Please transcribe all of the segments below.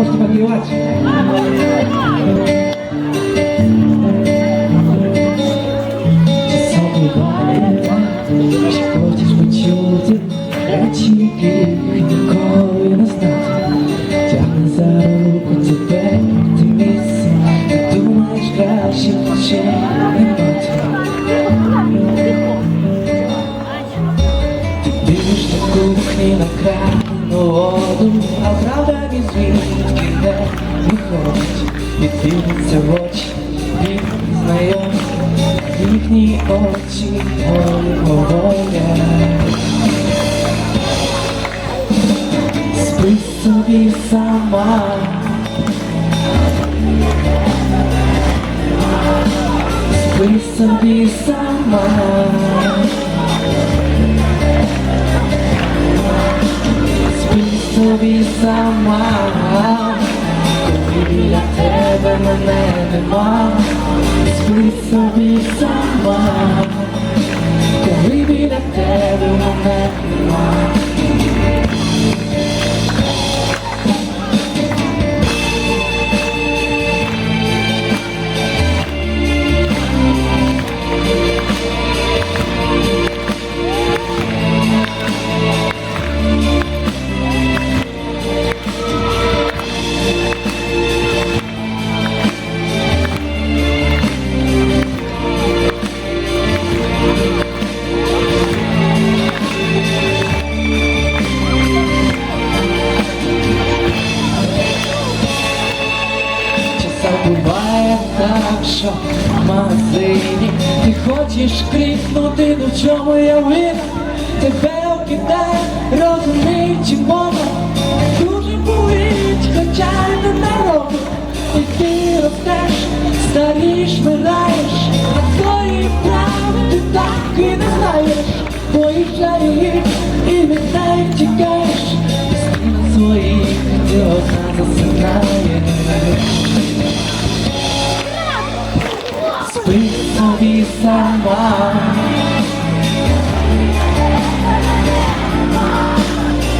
можете подпевать. Часом буває так, що хочеш почути речі, яких ніколи не знати. Тягне за кухні на крану воду, а правда від звідки не виходить. І дивиться в очі, і знайомі, їхні очі твої говорять. Спи собі сама. Спи собі сама. Собі сама, коли біля тебе мене нема, спи собі сама, коли біля тебе мене нема. Буває так, що в магазині. Ти хочеш крикнути, ну в чому я винна Тебе окидає, розуміючи мова Дуже болить, хоча й не народ І ти ростеш, старіш, вмираєш. А твої правди так і не знаєш. Поїжджає їх Спи собі сама.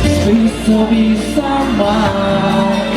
Спи собі сама.